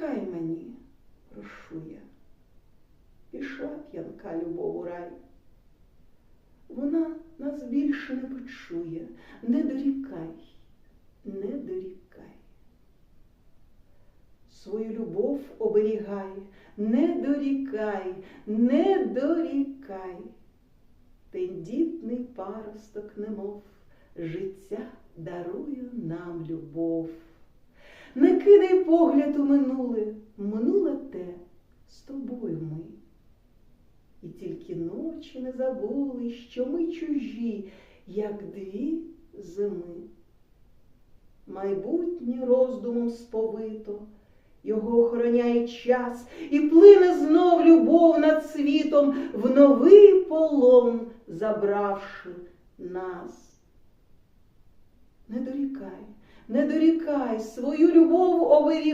дорікай мені, прошу я, пішла п'янка любов у рай. Вона нас більше не почує, не дорікай, не дорікай. Свою любов оберігай, не дорікай, не дорікай. Тендітний паросток, немов життя дарує нам любов. Не кидай погляд у минуле, минуле те з тобою ми. І тільки ночі не забули, що ми чужі, як дві зими. Майбутнє роздумом сповито, його охороняє час, і плине знов любов над світом в новий полон, забравши нас. Не дорікай, не дорікай, свою любов оберігай.